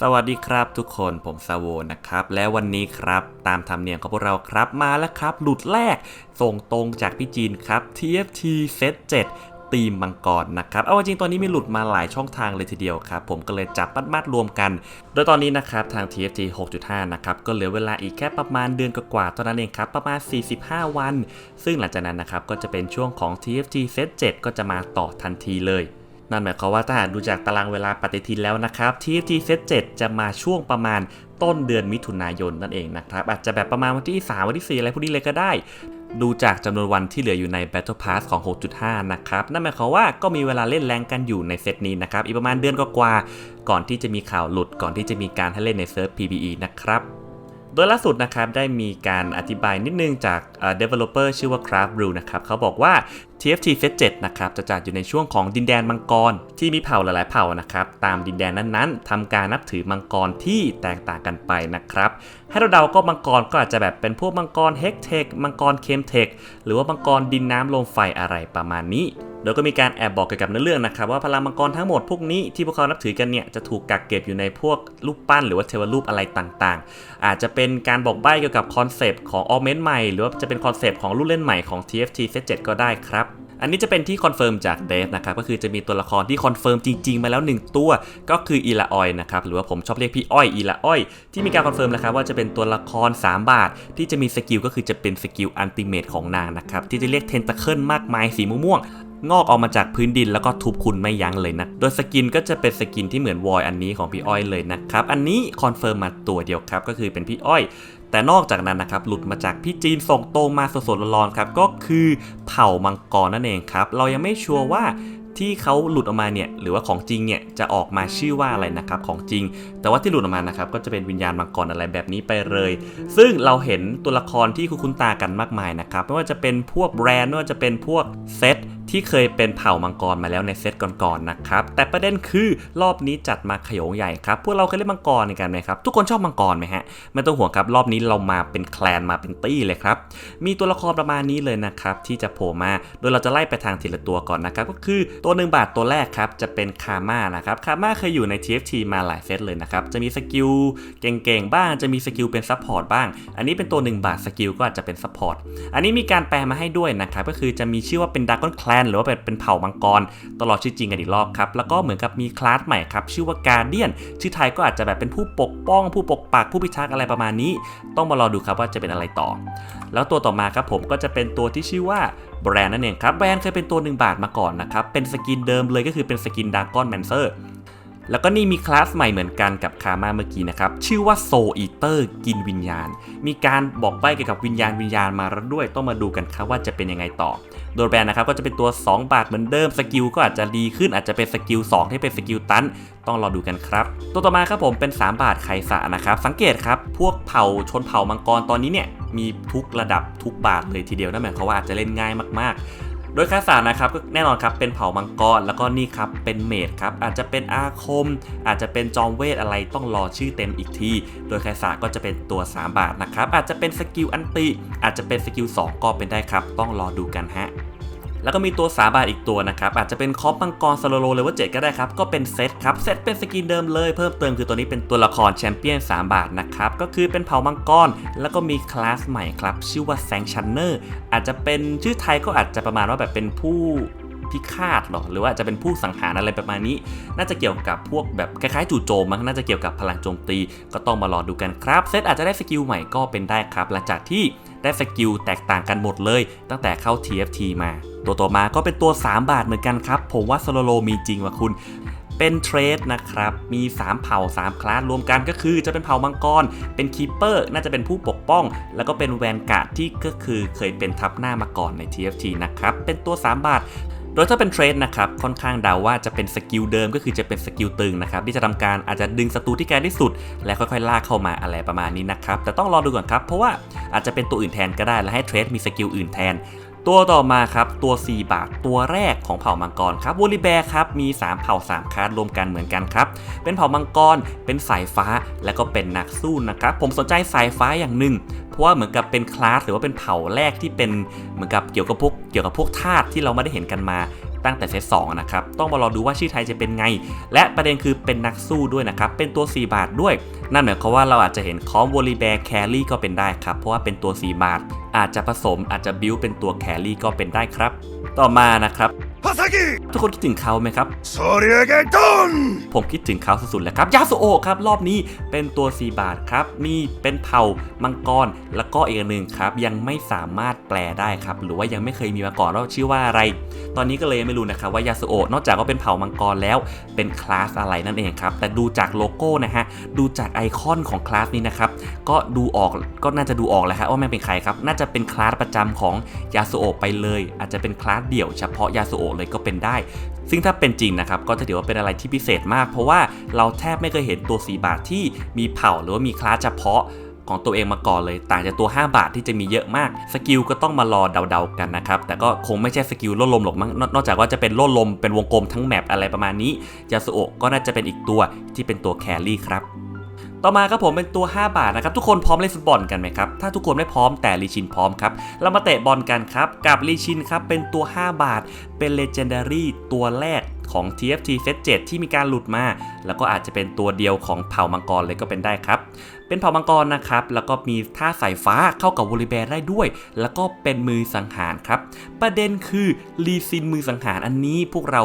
สวัสดีครับทุกคนผมซาโวนะครับ และวันนี้ครับตามธรรมเนียมของพวกเราครับมาแล้วครับ หลุดแรกส่งตรงจากพี่จีนครับ TFT Set 7ตีมมังกรนะครับเอาจริงตอนนี้มีหลุดมาหลายช่องทางเลยทีเดียวครับ ผมก็เลยจับมัดมัดๆรวมกัน โดยตอนนี้นะครับทาง TFT 6.5 นะครับ ก็เหลือเวลาอีกแค่ประมาณเดือนกว่าๆเท่านั้นเองครับ ประมาณ 45 วัน ซึ่งหลังจากนั้นนะครับ ก็จะเป็นช่วงของ TFT Set 7 ก็จะมาต่อทันทีเลย นั่นหมายความว่าถ้าหากดูจากตารางเวลาปฏิทินแล้วนะครับ TFT Set 7จะมาช่วงประมาณต้นเดือนมิถุนายนนั่นเองนะครับอาจจะแบบประมาณวันที่ 3 วันที่ 4 อะไรพวกนี้เลยก็ได้ ดูจากจำนวนวันที่เหลืออยู่ใน Battle Pass ของ 6.5 นะครับ นั่นหมายความว่าก็มีเวลาเล่นแรงกันอยู่ในเซตนี้นะครับ อีกประมาณเดือนกว่าๆก่อนที่จะมีข่าวหลุดก่อนที่จะมีการให้เล่นในเซิร์ฟ PVE นะครับโดยล่าสุดนะครับได้มีการอธิบายนิดนึงจากเอ่อ developer ชื่อว่า Craft Brew นะครับเขาบอกว่า TFT Fest 7นะครับจะจัดอยู่ในช่วงของดินแดนมังกร ที่มีเผ่าหลายๆเผ่านะครับตามดินแดนนั้นๆทำการนับถือมังกรที่แตกต่างกันไปนะครับให้เราเดาก็มังกรก็อาจจะแบบเป็นพวกมังกรเฮกเทคมังกรเคมเทคหรือว่ามังกรดินน้ำลมไฟอะไรประมาณนี้โดยก็มีการแอบบอกเกี่ยวกับเนื้อเรื่องนะครับว่าพลังมังกรทั้งหมดพวกนี้ที่พวกเขานับถือกันเนี่ยจะถูกกักเก็บอยู่ในพวกรูปปั้นหรือว่าเทวรูปอะไรต่างๆ อาจจะเป็นการบอกใบ้เกี่ยวกับคอนเซปต์ของออเมนต์ใหม่ หรือว่าจะเป็นคอนเซปต์ของรุ่นเล่นใหม่ของ TFT Set 7ก็ได้ครับ อันนี้จะเป็นที่คอนเฟิร์มจากเดฟนะครับก็คือจะมีตัวละครที่คอนเฟิร์มจริงๆ มาแล้ว 1 ตัวก็คืออีลาออยนะครับหรือว่าผมชอบเรียกพี่อ้อยอีลาอ้อย ที่มีการคอนเฟิร์มแล้วครับว่าจะเป็นตัวละคร 3 บาท ที่จะมีสกิลก็คือจะเป็นสกิลอันติเมตของนางนะครับที่จะเรียกเทนตะเคิลมากมายสีม่วงงอกออกมาจากพื้นดินแล้วก็ทุบคุณไม่ยั้งเลยนะ โดยสกินก็จะเป็นสกินที่เหมือนวอยอันนี้ของพี่อ้อยเลยนะครับ อันนี้คอนเฟิร์มมาตัวเดียวครับ ก็คือเป็นพี่อ้อย แต่นอกจากนั้นนะครับหลุดมาจากพี่จีนส่งตรงมาสดๆร้อนๆครับก็คือเผ่ามังกรนั่นเองครับ เรายังไม่ชัวร์ว่าที่เขาหลุดออกมาเนี่ยหรือว่าของจริงเนี่ยจะออกมาชื่อว่าอะไรนะครับของจริง แต่ว่าที่หลุดออกมานะครับก็จะเป็นวิญญาณมังกรอะไรแบบนี้ไปเลย ซึ่งเราเห็นตัวละครที่คุ้นๆตากันมากมายนะครับไม่ว่าจะเป็นพวกแบรนด์ไม่ว่าจะเป็นพวกเซตที่เคยเป็นเผ่ามังกรมาแล้วในเซตก่อนๆนะครับ แต่ประเด็นคือรอบนี้จัดมาขยงใหญ่ครับ พวกเราเคยเล่นมังกรกันไหมครับ ทุกคนชอบมังกรไหมฮะ ไม่ต้องห่วงครับ รอบนี้เรามาเป็นแคลนมาเป็นตี้เลยครับ มีตัวละครประมาณนี้เลยนะครับ ที่จะโผล่มา โดยเราจะไล่ไปทางทีละตัวก่อนนะครับ ก็คือตัวหนึ่งบาทตัวแรกครับ จะเป็นคาม่านะครับ คาม่าเคยอยู่ใน TFT มาหลายเซตเลยนะครับ จะมีสกิลเก่งๆบ้าง จะมีสกิลเป็นซัพพอร์ตบ้าง อันนี้เป็นตัว1บาทสกิลก็อาจจะเป็นซัพพอร์ต อันนี้มีการแปลมาให้ด้วยนะครับ ก็คือจะมีชื่อว่าเป็นด r ก g น n คลนหรือว่าเป็นเผ่ามังกรตลอดชื่อจริงกันอีกรอบครับ แล้วก็เหมือนกับมีคลาสใหม่ครับ ชื่อว่าการเดียนชื่อไทยก็อาจจะแบบเป็นผู้ปกป้อง ผู้ปกปักผู้พิทักษ์อะไรประมาณนี้ ต้องมารอดูครับว่าจะเป็นอะไรต่อ แล้วตัวต่อมาครับผมก็จะเป็นตัวที่ชื่อว่าแบรนด์นั่นเองครับแบรนด์เคยเป็นตัว 1 บาทมาก่อนนะครับเป็นสกินเดิมเลยก็คือเป็นสกินดากอนแมนเซอร์ แล้วก็นี่มีคลาสใหม่เหมือนกันกับคามาเมื่อกี้นะครับ ชื่อว่าโซอีเตอร์กินวิญญาณ มีการบอกใบ้เกี่ยวกับวิญญาณวิญญาณมาแล้วด้วยต้องมาดูกันครับว่าจะเป็นยังไงต่อ โดยแบรนด์นะครับก็จะเป็นตัว 2 บาทเหมือนเดิมสกิลก็อาจจะดีขึ้นอาจจะเป็นสกิล2ที่เป็นสกิลตันต้องรอดูกันครับ ตัวต่อมาครับผมเป็น 3 บาทไคสะนะครับ สังเกตครับพวกเผ่าชนเผ่ามังกรตอนนี้เนี่ยมีทุกระดับทุกบาทเลยทีเดียวนั่นหมายความว่าอาจจะเล่นง่ายมากๆ โดยคาสานะครับก็แน่นอนครับเป็นเผ่ามังกรแล้วก็นี่ครับเป็นเมดครับอาจจะเป็นอาคม อาจจะเป็นจอมเวทอะไรต้องรอชื่อเต็มอีกที โดยคาสาก็จะเป็นตัว 3 บาทนะครับอาจจะเป็นสกิลอันติ อาจจะเป็นสกิล2ก็เป็นได้ครับ ต้องรอดูกันฮะ แล้วก็มีตัวสาบาทอีกตัวนะครับอาจจะเป็นคอปมังกรสโลโลเลเวลเจ็ดก็ได้ครับก็เป็นเซตครับเซตเป็นสกินเดิมเลยเพิ่มเติมคือตัวนี้เป็นตัวละครแชมเปี้ยน3บาทนะครับก็คือเป็นเผ่ามังกรแล้วก็มีคลาสใหม่ครับชื่อว่าแซงชันเนอร์อาจจะเป็นชื่อไทยก็อาจจะประมาณว่าแบบเป็นผู้พิฆาตหรอหรือว่าอาจจะเป็นผู้สังหารอะไรประมาณนี้ น่าจะเกี่ยวกับพวกแบบคล้ายๆจู่โจมมั้งน่าจะเกี่ยวกับพลังโจมตีก็ต้องมารอดูกันครับเซตอาจจะได้สกิลใหม่ก็เป็นได้ครับหลังจากที่ ได้สกิลแตกต่างกันหมดเลย ตั้งแต่เข้า TFT มา ตัวต่อมาก็เป็นตัว 3 บาทเหมือนกันครับ ผมว่าโซโลโลมีจริงว่ะคุณเป็นเทรดนะครับ มี 3 เผ่า 3 คลาสรวมกันก็คือจะเป็นเผ่ามังกร เป็นคีเปอร์ น่าจะเป็นผู้ปกป้อง แล้วก็เป็นแวนการ์ดที่ก็คือเคยเป็นทับหน้ามาก่อนใน TFT นะครับ เป็นตัว 3 บาท โดยถ้าเป็นเทรดนะครับค่อนข้างเดาว่าจะเป็นสกิลเดิมก็คือจะเป็นสกิลตึงนะครับที่จะทำการอาจจะดึงศัตรูที่แกที่สุด และค่อยๆลากเข้ามาอะไรประมาณนี้นะครับแต่ต้องรอดูก่อนครับเพราะว่าอาจจะเป็นตัวอื่นแทนก็ได้และให้เทรดมีสกิลอื่นแทน ตัวต่อมาครับตัว 4 บาทตัวแรกของเผ่ามังกรครับวอลิแบร์ครับมี 3 เผ่า 3คลาสรวมกันเหมือนกันครับ เป็นเผ่ามังกร เป็นสายฟ้าและก็เป็นนักสู้นะครับ ผมสนใจสายฟ้าอย่างหนึ่งเพราะว่าเหมือนกับเป็นคลาสหรือว่าเป็นเผ่าแรกที่เป็นเหมือนกับเกี่ยวกับพวกเกี่ยวกับพวกธาตุที่เราไม่ได้เห็นกันมา ตั้งแต่เซต2นะครับ ต้องมารอดูว่าชื่อไทยจะเป็นไง และประเด็นคือเป็นนักสู้ด้วยนะครับ เป็นตัว 4 บาทด้วย นั่นหมายความว่าเราอาจจะเห็นคอมวอลีแบร์แครี่ก็เป็นได้ครับ เพราะว่าเป็นตัว 4 บาท อาจจะผสมอาจจะบิวเป็นตัวแครี่ก็เป็นได้ครับ ต่อมานะครับ ฮาซากิทุกคนคิดถึงเขาไหมครับโซเรียเกตันผมคิดถึงเขาสุดๆแล้วครับยาสุโอะครับ รอบนี้เป็นตัวสีบาทครับมีเป็นเผ่ามังกรแล้วก็อีกหนึ่งครับ ยังไม่สามารถแปลได้ครับ หรือว่ายังไม่เคยมีมาก่อนว่าชื่อว่าอะไร ตอนนี้ก็เลยไม่รู้นะครับว่ายาสุโอะนอกจากว่าเป็นเผ่ามังกรแล้วเป็นคลาสอะไรนั่นเองครับแต่ดูจากโลโก้นะฮะดูจากไอคอนของคลาสนี้นะครับก็ดูออกก็น่าจะดูออกแล้วฮะว่ามันเป็นใครครับน่าจะเป็นคลาสประจำของยาสุโอะไปเลย อาจจะเป็นคลาสเดี่ยวเฉพาะยาสุโอะเลยก็เป็นได้ ซึ่งถ้าเป็นจริงนะครับก็จะถือว่าเป็นอะไรที่พิเศษมาก เพราะว่าเราแทบไม่เคยเห็นตัว 4 บาทที่มีเผ่าหรือว่ามีคลาสเฉพาะของตัวเองมาก่อนเลย ต่างจากตัว 5 บาทที่จะมีเยอะมาก สกิลก็ต้องมารอเดาๆกันนะครับ แต่ก็คงไม่ใช่สกิลโล่ลมหรอกมั้งนอกจากว่าจะเป็นโล่ลมเป็นวงกลมทั้งแมปอะไรประมาณนี้ยาสุโอะก็น่าจะเป็นอีกตัวที่เป็นตัวแครี่ครับ ต่อมาครับผมเป็นตัว 5 บาทนะครับทุกคนพร้อมเล่นฟุตบอลกันไหมครับถ้าทุกคนไม่พร้อมแต่ลีชินพร้อมครับเรามาเตะบอลกันครับกับลีชินครับเป็นตัว 5 บาท เป็นเลเจนดารี่ตัวแรกของ TFT Set 7ที่มีการหลุดมา แล้วก็อาจจะเป็นตัวเดียวของเผ่ามังกรเลยก็เป็นได้ครับ เป็นเผ่ามังกรนะครับ แล้วก็มีท่าสายฟ้าเข้ากับวอลเลย์แบร์ได้ด้วย แล้วก็เป็นมือสังหารครับ ประเด็นคือลีซินมือสังหารอันนี้พวกเรา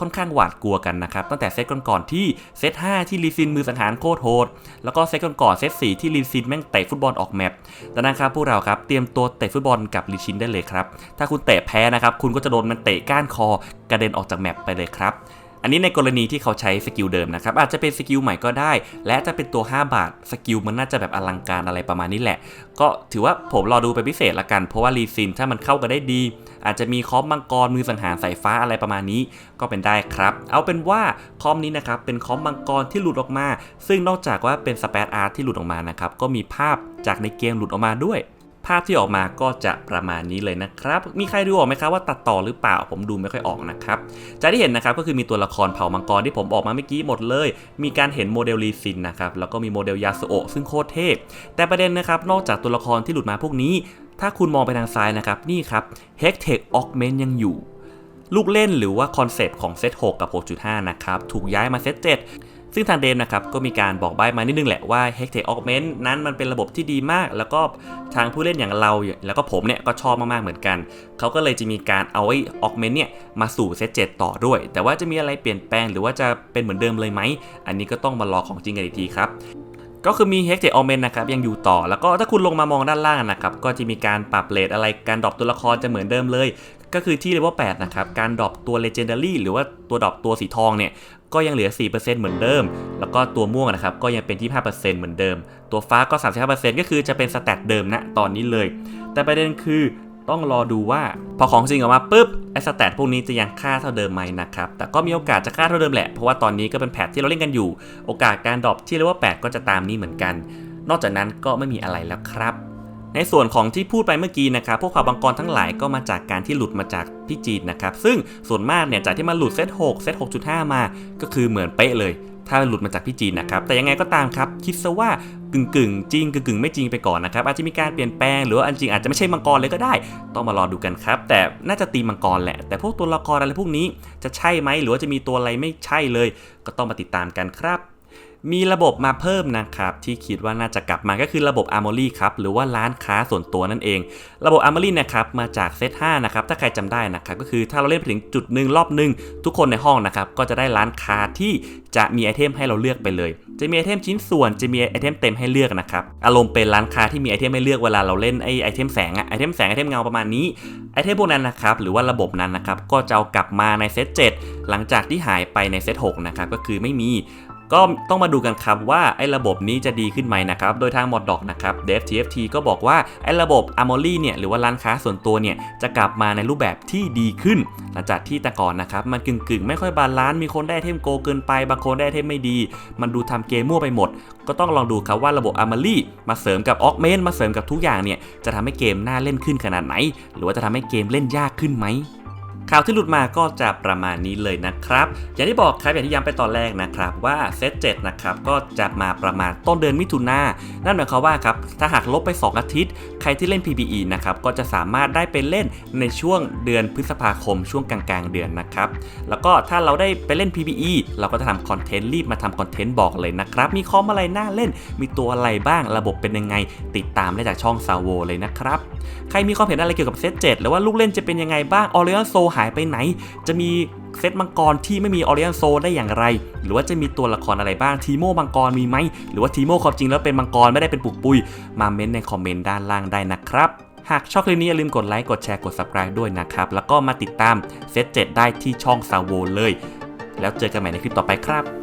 ค่อนข้างหวาดกลัวกันนะครับ ตั้งแต่เซตก่อนๆที่เซต5ที่ลีซินมือสังหารโคตรโหด แล้วก็เซตก่อนๆเซต4ที่ลีซินแม่งเตะฟุตบอลออกแมปดังนั้นครับพวกเราครับเตรียมตัวเตะฟุตบอลกับลีชินได้เลยครับ ถ้าคุณเตะแพ้นะครับคุณก็จะโดนมันเตะก้านคอกระเด็นออกจากแมปไปเลยครับ อันนี้ในกรณีที่เขาใช้สกิลเดิมนะครับอาจจะเป็นสกิลใหม่ก็ได้ และจะเป็นตัว 5 บาทสกิลมันน่าจะแบบอลังการอะไรประมาณนี้แหละ ก็ถือว่าผมรอดูเป็นพิเศษละกัน เพราะว่ารีซินถ้ามันเข้ากันได้ดี อาจจะมีคอมมังกรมือสังหารสายฟ้าอะไรประมาณนี้ก็เป็นได้ครับ เอาเป็นว่าคอมนี้นะครับเป็นคอมมังกรที่หลุดออกมา ซึ่งนอกจากว่าเป็นสเปซอาร์ตที่หลุดออกมานะครับก็มีภาพจากในเกมหลุดออกมาด้วย ภาพที่ออกมาก็จะประมาณนี้เลยนะครับ มีใครดูออกไหมครับว่าตัดต่อหรือเปล่าผมดูไม่ค่อยออกนะครับจากที่เห็นนะครับก็คือมีตัวละครเผ่ามังกรที่ผมออกมาเมื่อกี้หมดเลย มีการเห็นโมเดลลีซินนะครับแล้วก็มีโมเดลยาสุโอซึ่งโคตรเทพ แต่ประเด็นนะครับนอกจากตัวละครที่หลุดมาพวกนี้ ถ้าคุณมองไปทางซ้ายนะครับนี่ครับ h e c t e c Augment ยังอยู่ ลูกเล่นหรือว่าคอนเซปต์ของเซต6กับ 6.5 นะครับถูกย้ายมาเซต7 ซึ่งทางเดมนะครับก็มีการบอกใบ้มานิดนึงแหละว่า h e c t e c Augment นั้นมันเป็นระบบที่ดีมาก แล้วก็ทางผู้เล่นอย่างเรา แล้วก็ผมเนี่ยก็ชอบมากๆเหมือนกัน เขาก็เลยจะมีการเอาไอ้ Augment เนี่ยมาสู่เซต7ต่อด้วย แต่ว่าจะมีอะไรเปลี่ยนแปลงหรือว่าจะเป็นเหมือนเดิมเลยไหม อันนี้ก็ต้องมารอของจริงกันอีกทีครับก็คือมี h e x t e c Augment นะครับยังอยู่ต่อแล้วก็ถ้าคุณลงมามองด้านล่างนะครับก็จะมีการปรับเลทอะไรการดรอปตัวละครจะเหมือนเดิมเลย ก็คือที่เลเวล8นะครับการดรอปตัว Legendary หรือว่าตัวดรอปตัวสีทองเนี่ย ก็ยังเหลือ 4%เหมือนเดิม แล้วก็ตัวม่วงนะครับก็ยังเป็นที่ 5%เหมือนเดิม ตัวฟ้าก็ 35%ก็คือจะเป็นสแตทเดิมนะตอนนี้เลย แต่ประเด็นคือต้องรอดูว่าพอของจริงออกมาปุ๊บไอ้สแตทพวกนี้จะยังค่าเท่าเดิมไหมนะครับ แต่ก็มีโอกาสจะค่าเท่าเดิมแหละ เพราะว่าตอนนี้ก็เป็นแพทที่เราเล่นกันอยู่ โอกาสการดรอปที่เรียกว่า 8 ก็จะตามนี้เหมือนกัน นอกจากนั้นก็ไม่มีอะไรแล้วครับ ในส่วนของที่พูดไปเมื่อกี้นะครับพวกข่าวบังกรทั้งหลายก็มาจากการที่หลุดมาจากพี่จีนนะครับซึ่งส่วนมากเนี่ยจากที่มันหลุดเซต6เซต6.5 มา ก็คือเหมือนเป๊ะเลย ถ้าหลุดมาจากพี่จีนนะครับแต่ยังไงก็ตามครับคิดซะว่ากึ่งกึ่งจริงกึ่งกึ่งไม่จริงไปก่อนนะครับอาจจะมีการเปลี่ยนแปลงหรือว่าอันจริงอาจจะไม่ใช่มังกรเลยก็ได้ ต้องมารอดูกันครับ แต่น่าจะตีมังกรแหละ แต่พวกตัวละครอะไรพวกนี้จะใช่ไหมหรือว่าจะมีตัวอะไรไม่ใช่เลย ก็ต้องมาติดตามกันครับ มีระบบมาเพิ่มนะครับที่คิดว่าน่าจะกลับมาก็คือระบบ Armory ครับหรือว่าร้านค้าส่วนตัวนั่นเอง ระบบ Armory นะครับมาจากเซต5นะครับถ้าใครจำได้นะครับก็คือถ้าเราเล่นไปถึงจุดหนึ่งรอบหนึ่งทุกคนในห้องนะครับก็จะได้ร้านค้าที่จะมีไอเทมให้เราเลือกไปเลย จะมีไอเทมชิ้นส่วนจะมีไอเทมเต็มให้เลือกนะครับอารมณ์เป็นร้านค้าที่มีไอเทมให้เลือกเวลาเราเล่นไอไอเทมแสงอะไอเทมแสงไอเทมเงาประมาณนี้ไอเทมพวกนั้นนะครับหรือว่าระบบนั้นนะครับก็จะเอากลับมาในเซต7หลังจากที่หายไปในเซต6นะครับก็คือไม่มี ก็ต้องมาดูกันครับว่าไอ้ระบบนี้จะดีขึ้นไหมนะครับ โดยทางมอดดอกนะครับ Dev TFT ก็บอกว่าไอ้ระบบ Armory เนี่ยหรือว่าร้านค้าส่วนตัวเนี่ยจะกลับมาในรูปแบบที่ดีขึ้น หลังจากที่แต่ก่อนนะครับมันกึ่งๆ ไม่ค่อยบาลานซ์มีคนได้เทมโกเกินไปบางคนได้เทมไม่ดี มันดูทำเกมมั่วไปหมด ก็ต้องลองดูครับว่าระบบ Armory มาเสริมกับ Augment มาเสริมกับทุกอย่างเนี่ยจะทำให้เกมน่าเล่นขึ้นขนาดไหน หรือว่าจะทำให้เกมเล่นยากขึ้นไหม ข่าวที่หลุดมาก็จะประมาณนี้เลยนะครับ อย่างที่บอกครับอย่างที่ย้ำไปตอนแรกนะครับว่าเซต7นะครับก็จะมาประมาณต้นเดือนมิถุนายนนั่นหมายความว่าครับถ้าหากลบไป 2 อาทิตย์ ใครที่เล่น PBE นะครับก็จะสามารถได้ไปเล่นในช่วงเดือนพฤษภาคมช่วงกลางๆ เดือนนะครับแล้วก็ถ้าเราได้ไปเล่น PBE เราก็จะทำคอนเทนต์รีบมาทำคอนเทนต์บอกเลยนะครับมีคอมอะไรน่าเล่น มีตัวอะไรบ้างระบบเป็นยังไง ติดตามได้จากช่องซาวโวเลยนะครับใครมีความเห็นอะไรเกี่ยวกับเซต7หรือว่าลูกเล่นจะเป็นยังไงบ้างออริ o n โซหายไปไหน จะมีเซตมังกรที่ไม่มีออริออนโซได้อย่างไร หรือว่าจะมีตัวละครอะไรบ้างทีโมมังกรมีไหม หรือว่าทีโมความจริงแล้วเป็นมังกรไม่ได้เป็นปุกปุย มาเม้นในคอมเมนต์ด้านล่างได้นะครับ หากชอบคลิปนี้อย่าลืมกดไลค์กดแชร์กด subscribe ด้วยนะครับ แล้วก็มาติดตามเซต7ได้ที่ช่องซาวโวเลย แล้วเจอกันใหม่ในคลิปต่อไปครับ